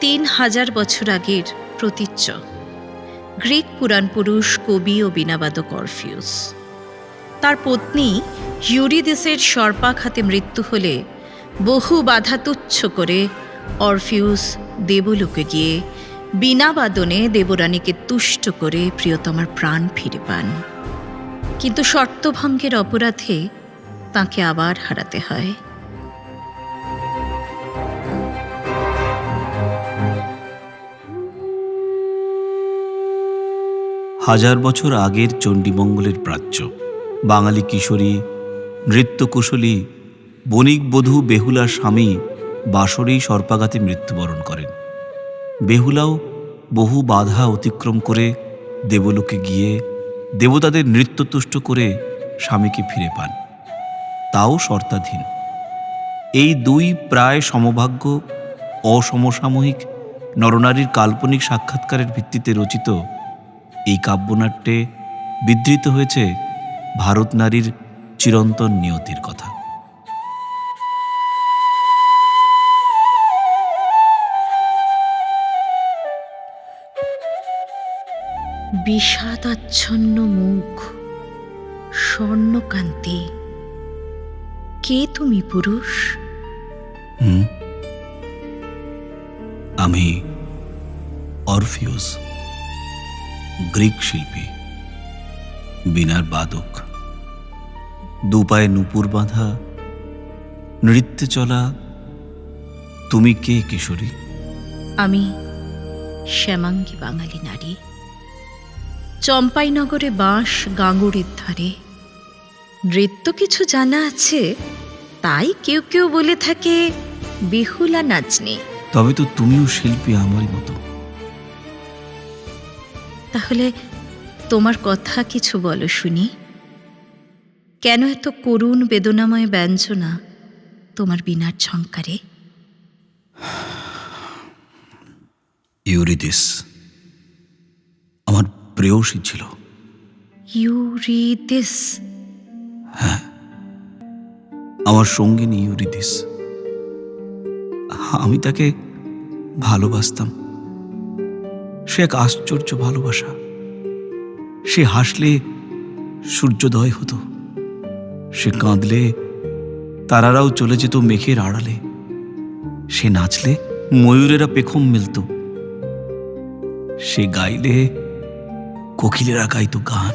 তিন হাজার বছর আগের প্রতীচ্য। গ্রিক পুরাণ পুরুষ কবি ও বিনাবাদক অরফিউস তার পত্নী ইউরিদিসের সর্পাঘাতে মৃত্যু হলে বহু বাধা তুচ্ছ করে অরফিউস দেবলোকে গিয়ে বীণাবাদনে দেবরানীকে তুষ্ট করে প্রিয়তমার প্রাণ ফিরে পান। কিন্তু শর্তভঙ্গের অপরাধে তাকে আবার হারাতে হয়। হাজার বছর আগের চণ্ডীমঙ্গলের প্রাচ্য। বাঙালি কিশোরী, নৃত্যকুশলী, বণিক বধূ বেহুলার স্বামী বাসরেই সর্পাঘাতে মৃত্যুবরণ করেন। বেহুলাও বহু বাধা অতিক্রম করে দেবলোকে গিয়ে দেবতাদের নৃত্যতুষ্ট করে স্বামীকে ফিরে পান। তাও শর্তাধীন। এই দুই প্রায় সমভাগ্য অসমসাময়িক নরনারীর কাল্পনিক সাক্ষাৎকারের ভিত্তিতে রচিত এই কাব্যনাট্যে বিধৃত হয়েছে ভারত নারীর চিরন্তন নিয়তির কথা। বিষাদাচ্ছন্ন মুখ স্বর্ণকান্তি। কে তুমি পুরুষ? হুম? আমি অরফিউস গ্রিক শিল্পী বিনার বাদক। দুপায়ে নুপুর বাঁধা নৃত্যে চলা তুমি কে কিশোরী? আমি শ্যামাঙ্গী বাঙালি নারী। চম্পাইনগরে বাঁশ গাঙ্গুড়ির ধারে। নৃত্য কিছু জানা আছে তাই কেউ কেউ বলে থাকে বেহুলা নাচনি। তবে তো তুমিও শিল্পী আমারই মতো। তাহলে তোমার কথা কিছু বলো শুনি। কেন এত করুণ বেদনাময় ব্যঞ্জনা তোমার বিনার ঝঙ্কারে ইউরিদিস আমার প্রেয়সী ছিল। ইউরিদিস? হ্যাঁ আমার সঙ্গিনী ইউরিদিস। আমি তাকে ভালোবাসতাম। সে এক আশ্চর্য ভালোবাসা। সে হাসলে সূর্যোদয় হতো। সে কাঁদলে তারারাও চলে যেত মেঘের আড়ালে। সে নাচলে ময়ূরেরা পেখম মেলত। সে গাইলে কোকিলেরা গাইত গান।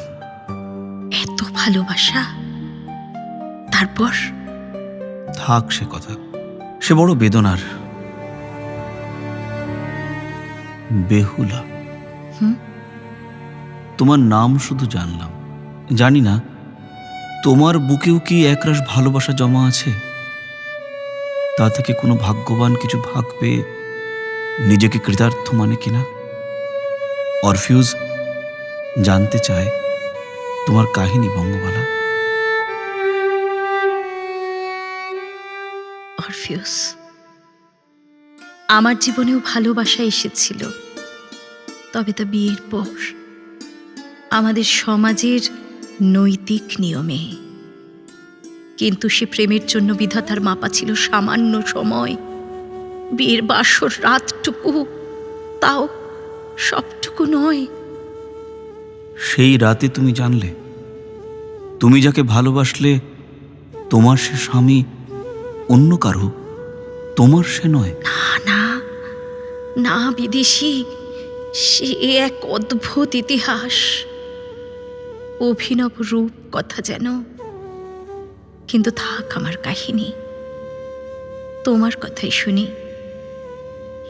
এত ভালোবাসা। তারপর? থাক সে কথা সে বড় বেদনার। বেহুলা? তোমার নাম শুধু জানলাম। জানি না তোমার বুকেও কি একরাশ ভালোবাসা জমা আছে? তা থেকে কোনো ভাগ্যবান কিছু ভাগ পেয়ে নিজেকে কৃতার্থ মানে কিনা অরফিউজ জানতে চায় তোমার কাহিনী বঙ্গমালা অরফিউস আমার জীবনেও ভালোবাসা এসেছিল। তবে তা বিয়ের পর আমাদের সমাজের নৈতিক নিয়মে। কিন্তু সে প্রেমের জন্য বিধাতার মাপা ছিল সামান্য সময়। বিয়ের বাসর রাতটুকু তাও সবটুকু নয়। সেই রাতে তুমি জানলে তুমি যাকে ভালোবাসলে তোমার সে স্বামী অন্য কারও তোমার সে নয়। না না বিদেশি সে এক অদ্ভুত ইতিহাস। অভিনব রূপ কথা যেন কিন্তু থাক আমার কাহিনী। তোমার কথাই শুনি।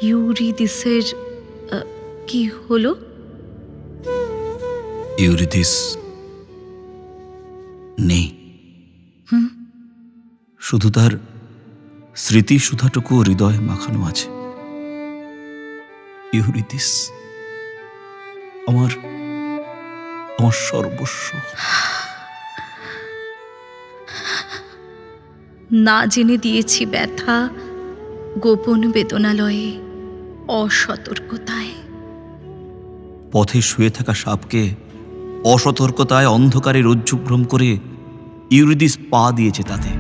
ইউরিদিসের কি হলো? ইউরিদিস? নেই? শুধু তার স্মৃতি সুধাটুকু হৃদয়ে মাখানো আছে। ইউরিদিস আমার আমার সর্বস্ব। না জেনে দিয়েছি ব্যথা গোপন বেদনালয়ে অসতর্কতায়। পথে শুয়ে থাকা সাপকে অসতর্কতায় অন্ধকারে রজ্জুভ্রম করে ইউরিদিস পা দিয়েছে তাতে।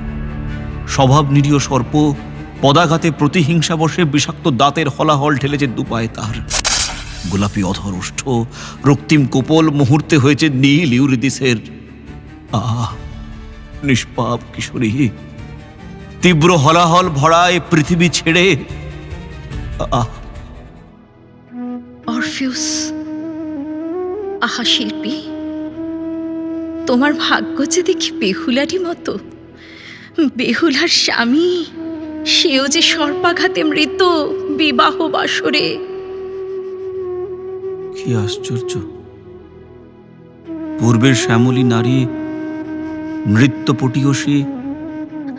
স্বভাব নিরীহ সর্প পদাঘাতে প্রতিহিংসা বসে বিষাক্ত দাঁতের হলাহল ঠেলেছে দুপায়ে তার গোলাপি অধর ওষ্ঠ রক্তিম কোপল মুহূর্তে হয়েছে নীল ইউরিদিসের। আহ, নিষ্পাপ কিশোরী, তীব্র হলাহল ভরা এ পৃথিবী ছেড়ে। আহ। আহা শিল্পী, তোমার ভাগ্য যে দেখি বেহুলারই মতো। বেহুলার স্বামী। সেও যে সর্পাঘাতে মৃত, বিবাহ বাসরে। কি আশ্চর্য। পূর্বের শ্যামলী নারী নৃত্যপটীয়সী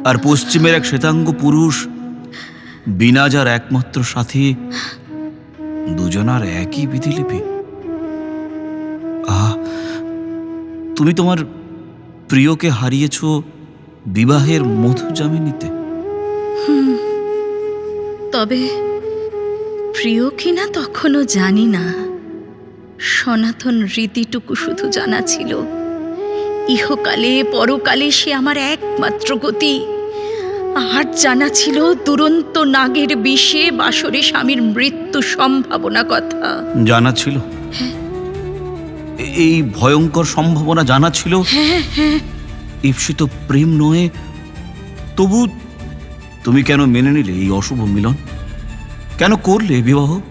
আর পশ্চিমের এক শ্বেতাঙ্গ পুরুষ বিনাজার একমাত্র সাথী, দুজনার একই বিধিলিপি। আহ, তুমি তোমার প্রিয়কে হারিয়েছ বিবাহের মধু জামিনীতে তবে প্রিয় কিনা তখনও জানি না। সনাতন রীতিটুকু শুধু জানা ছিল। ইহকালে পরকালে সে আমার একমাত্র গতি। আর জানা ছিল দুরন্ত নাগের বিষে বাসরে স্বামীর মৃত্যু সম্ভাবনা কথা। জানা ছিল? এই ভয়ঙ্কর সম্ভাবনা জানা ছিল? হ্যাঁ হ্যাঁ। ঈপ্সিত প্রেম নয় তবু তুমি কেন মেনে নিলে এই অশুভ মিলন? কেন করলে বিবাহ?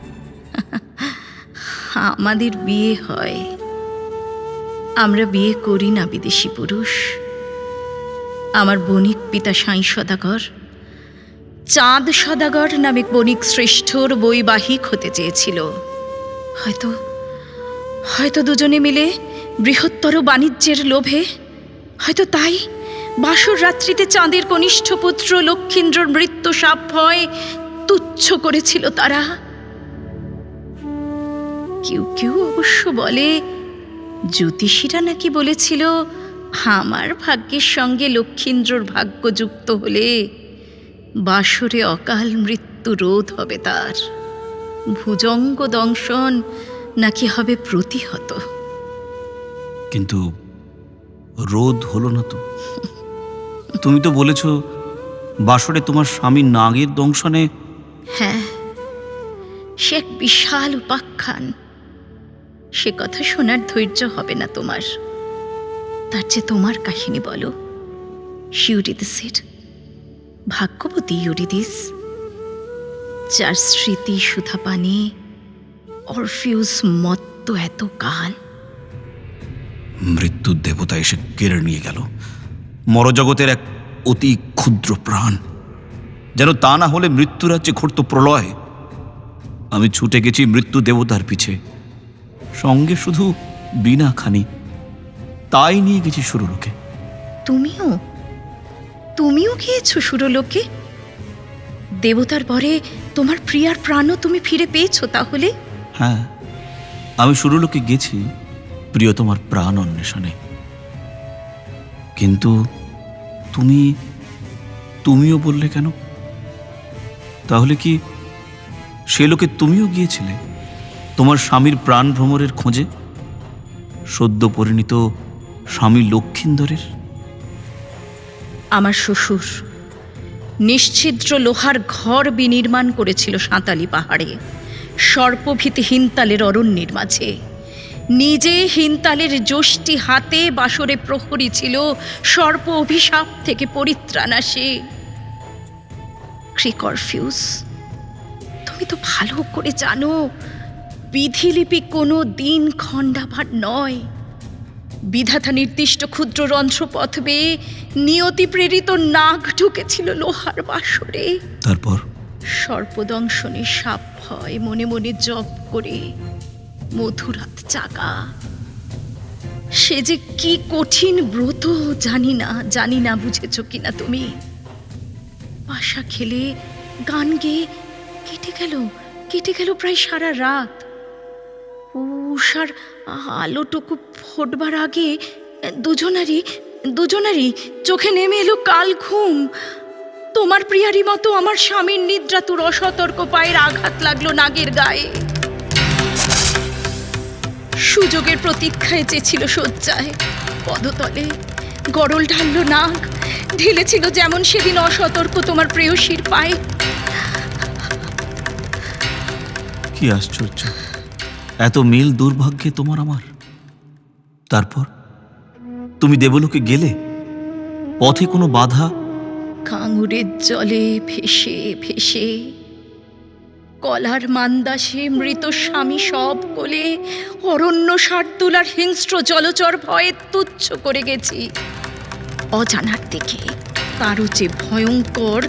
আমাদের বিয়ে হয়। আমরা বিয়ে করি না, বিদেশি পুরুষ। আমার বণিক পিতা সাই সদাগর, চাঁদ সদাগর নামে বণিক শ্রেষ্ঠর বৈবাহিক হতে চেয়েছিল। হয়তো হয়তো দুজনে মিলে বৃহত্তর বাণিজ্যের লোভে, হয়তো তাই বাসর রাত্রিতে চাঁদের কনিষ্ঠ পুত্র লক্ষীন্দ্রর মৃত্যু সাপ ভয় তুচ্ছ করেছিল তারা। কেউ কেউ অবশ্য বলে, জ্যোতিষীরা নাকি বলেছিল, আমার ভাগ্যের সঙ্গে লক্ষীন্দ্রর ভাগ্য যুক্ত হলে বাসরে অকাল মৃত্যু রোধ হবে তার। ভুজঙ্গ দংশন নাকি হবে প্রতিহত? কিন্তু রোধ হলো না তো। তুমি তো বলেছ বাসরে তোমার স্বামী নাগের দংশনে হ্যাঁ সে এক বিশাল উপাখ্যান। সে কথা শোনার ধৈর্য হবে না তোমার। তার চেয়ে তোমার কাহিনী বলো। শিউরিদিসের ভাগ্যবতী ইউরিদিস যার স্মৃতি সুধা পানে অরফিউস মত্ত এত কাল। মৃত্যুর দেবতা এসে কেড়ে নিয়ে গেল। মরজগতের এক অতি ক্ষুদ্র প্রাণ। যেন তা না হলে মৃত্যুরাজ্যে ঘটত প্রলয়। আমি ছুটে গেছি মৃত্যু দেবতার পিছে। সঙ্গে শুধু বিনা খানি। তাই নিয়ে গেছি সুরলোকে। তুমিও? তুমিও গিয়েছো সুরলোকে দেবতার পরে তোমার প্রিয়ার প্রাণও তুমি ফিরে পেয়েছ তাহলে? হ্যাঁ আমি সুরলোকে গেছি প্রিয় তোমার প্রাণ অন্বেষণে। কিন্তু তুমি, তুমিও বললে কেন? তাহলে কি সে লোকে তুমিও গিয়েছিলে তোমার স্বামীর প্রাণ ভ্রমরের খোঁজে? সদ্য পরিণীত স্বামী লক্ষিন্দরের? আমার শ্বশুর নিশ্ছিদ্র লোহার ঘর বিনির্মাণ করেছিল সাঁতালি পাহাড়ে সর্পভীতি হিনতালের অরণ্যের মাঝে। নিজে হিনতালের যষ্টি হাতে বাসরে প্রহরী ছিল সর্প অভিশাপ থেকে পরিত্রাণ আসে। ক্রিকরফিউস তুমি তো ভালো করে জানো বিধিলিপি কোনো দিন খণ্ডাভার নয়। বিধাতা নির্দিষ্ট ক্ষুদ্র রন্ধ্রপথ বেয়ে নিয়তি প্রেরিত নাক ঢুকেছিল লোহার বাসরে। তারপর? সর্পদংশনে সাপ ভয় মনে মনে জপ করে। মধুরাত চাকা। সে যে কি কঠিন ব্রত, জানি না জানি না, বুঝেছ কিনা তুমি। পাশা খেলে গান গেয়ে কেটে গেল কেটে গেল প্রায় সারা রাত। উষার আলোটুকু ফোটবার আগে দুজনারই দুজনারই চোখে নেমে এলো কাল ঘুম। তোমার প্রিয়ারই মতো আমার স্বামীর নিদ্রা তোর অসতর্ক পায়ের আঘাত লাগল নাগের গায়ে। সুযোগের প্রতীক্ষায় চেয়েছিল শয্যায় পদতলে গরল ঢাললো নাগ ঢেলেছিল যেমন সেদিন অসতর্ক তোমার প্রেয়সীর পায়ে। কি আশ্চর্য এত মিল দুর্ভাগ্যে তোমার আমার। তারপর তুমি দেবলোকে গেলে পথে কোনো বাধা? কাঙুরের জলে ভেসে ভেসে কলার মান্দাসে মৃত স্বামী সব কোলে, অরণ্য শার্দুলার হিংস্র জলচর ভয়ে তুচ্ছ করে গেছি। অজানার দিকে তারও যে ভয়ঙ্কর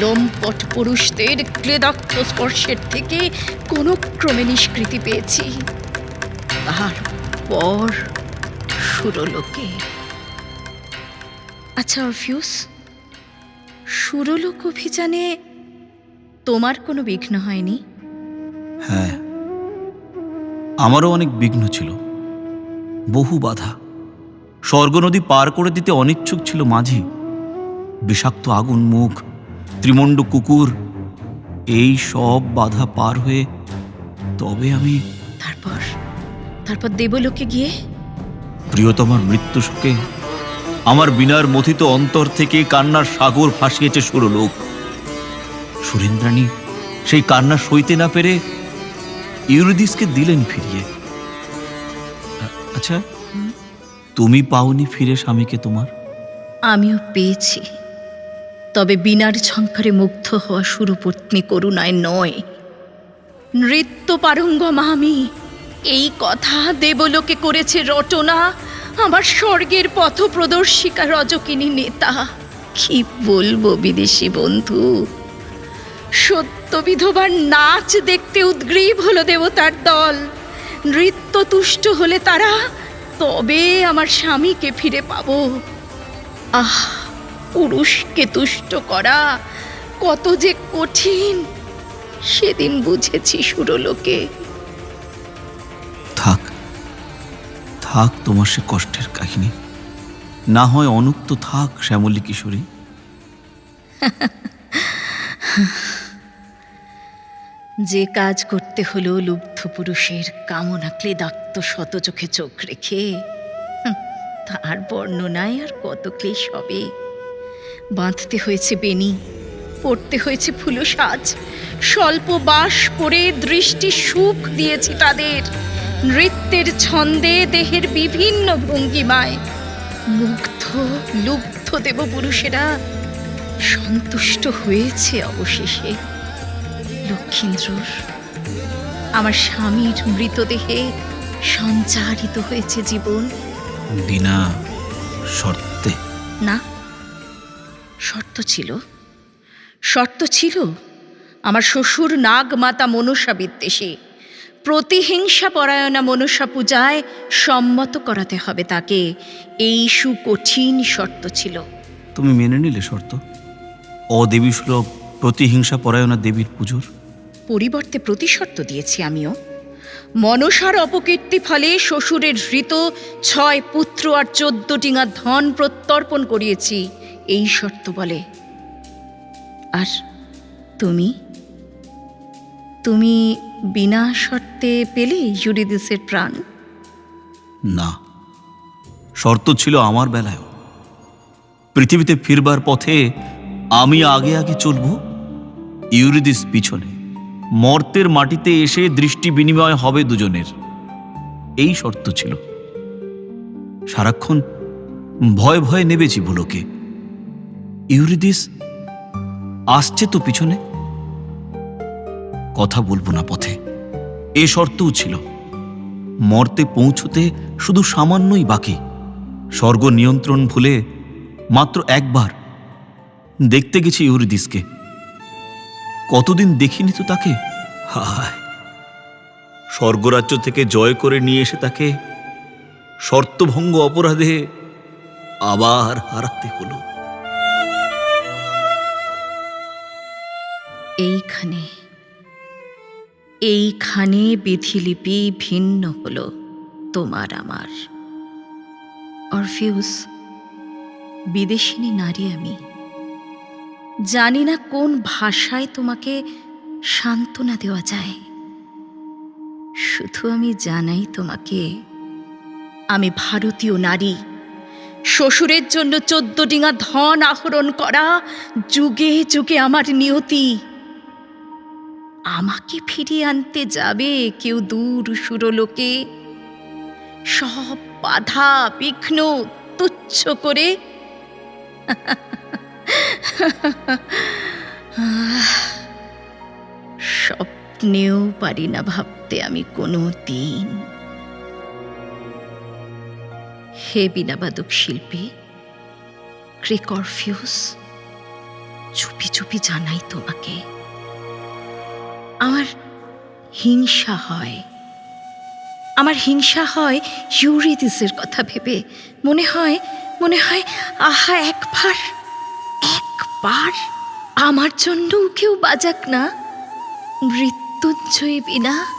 লম্পট পুরুষদের ক্লেদাক্ত স্পর্শের থেকে কোনো ক্রমে নিষ্কৃতি পেয়েছি। তারপর সুরলোকে। আচ্ছা অরফিউস, সুরলোক অভিযানে তোমার কোনো বিঘ্ন হয়নি? হ্যাঁ আমারও অনেক বিঘ্ন ছিল বহু বাধা। স্বর্গনদী পার করে দিতে অনিচ্ছুক ছিল মাঝি বিষাক্ত আগুন মুখ ত্রিমণ্ড কুকুর এই সব বাধা পার হয়ে তবে আমি তারপর তারপর দেবলোকে গিয়ে? প্রিয়তমার মৃত্যু শোকে আমার বিনার মথিত অন্তর থেকে কান্নার সাগর ভাসিয়েছে সুরলোক সুরেন্দ্রাণী, সেই কান্না সইতে না পেরে ইউরিদিসকে দিলেন ফিরিয়ে। আচ্ছা তুমি পাওনি ফিরে স্বামীকে তোমার? আমিও পেয়েছি। তবে বিনার ঝঙ্কারে মুগ্ধ হওয়া সুরপত্নী করুণায় নয়। নৃত্য পারঙ্গমা আমি, এই কথা দেবলোকে করেছে রটনা, আমার স্বর্গের পথ প্রদর্শিকা রজকিনী নেতা। কি বলব বিদেশি বন্ধু? সত্য বিধবার নাচ দেখতে উদ্গ্রীব হলো দেবতার দল। নৃত্য তুষ্ট হলে তারা তবে আমার স্বামীকে ফিরে পাবো। আহ পুরুষকে তুষ্ট করা কত যে কঠিন সেদিন বুঝেছি সুরলোকে। থাক থাক তোমার সে কষ্টের কাহিনী। না হয় অনুক্ত থাক শ্যামলী কিশোরী যে কাজ করতে হলো লুব্ধ পুরুষের কামনা ক্লেদাক্ত শত চোখে চোখ রেখে তার বর্ণনায় আর কত ক্লেশ হবে? বাঁধতে হয়েছে বেনি পড়তে হয়েছে ফুলো সাজ, স্বল্প বাস করে দৃষ্টি সুখ দিয়েছি তাদের, নৃত্যের ছন্দে দেহের বিভিন্ন ভঙ্গিমায়। মুগ্ধ, লুব্ধ দেব পুরুষেরা সন্তুষ্ট হয়েছে অবশেষে। লক্ষীন্দ্রর আমার স্বামীর মৃতদেহে সঞ্চারিত হয়েছে জীবন। বিনা শর্তে। না শর্ত ছিল। শর্ত ছিল আমার শ্বশুর নাগ মাতা মনসা বিদ্বেষী। প্রতিহিংসা পরায়ণা মনসা পূজায় সম্মত করাতে হবে তাকে। এই সুকঠিন শর্ত ছিল। তুমি মেনে নিলে শর্ত। অদেবী সুলভ প্রতিহিংসা পরায়ণা দেবীর পুজোর। পরিবর্তে প্রতিশর্ত দিয়েছি আমিও। মনসার অপকীর্তি ফলে শ্বশুরের হৃত ছয় পুত্র আর চোদ্দ টিঙা ধন প্রত্যর্পণ করিয়েছি, এই শর্ত বলে। আর তুমি? তুমি বিনা শর্তে পেলে ইউরিদিসের প্রাণ? না। শর্ত ছিল আমার বেলায়ও। পৃথিবীতে ফিরবার পথে আমি আগে আগে চলব, ইউরিদিস পিছনে। মর্তের মাটিতে এসে দৃষ্টি বিনিময় হবে দুজনের। এই শর্ত ছিল। সারাক্ষণ ভয় ভয়ে নেবেছি ভুলোকে ইউরিদিস, আসছে তো পিছনে? কথা বলব না পথে। এ শর্তও ছিল। মর্তে পৌঁছতে শুধু সামান্যই বাকি। স্বর্গ নিয়ন্ত্রণ ভুলে মাত্র একবার দেখতে গেছি ইউরিদিসকে। কতদিন দেখিনি তো তাকে? হায়। স্বর্গরাজ্য থেকে জয় করে নিয়ে এসে তাকে শর্তভঙ্গ অপরাধে আবার হারাতে হলো। এইখানে এইখানে বিধিলিপি ভিন্ন হলো তোমার আমার। অরফিউস, বিদেশিনী নারী আমি। জানি না কোন ভাষায় তোমাকে সান্ত্বনা দেওয়া যায়। শুধু আমি জানাই তোমাকে, আমি ভারতীয় নারী। শ্বশুরের জন্য চোদ্দ ডিঙা ধন আহরণ করা যুগে যুগে আমার নিয়তি। আমাকে ফিরিয়ে আনতে যাবে কেউ দূর সুরলোকে। সব বাধা বিঘ্ন তুচ্ছ করে। স্বপ্নেও পারি না ভাবতে আমি কোনো দিন। হে বিনাবাদক শিল্পী, ক্রেকরফিউস, চুপি চুপি জানাই তোমাকে। আমার হিংসা হয়। আমার হিংসা হয় ইউরিদিসের কথা ভেবে। মনে হয় মনে হয়, আহা, একবার একবার আমার জন্যও কেউ বাজাক না। মৃত্যুঞ্জয়ী বিনা।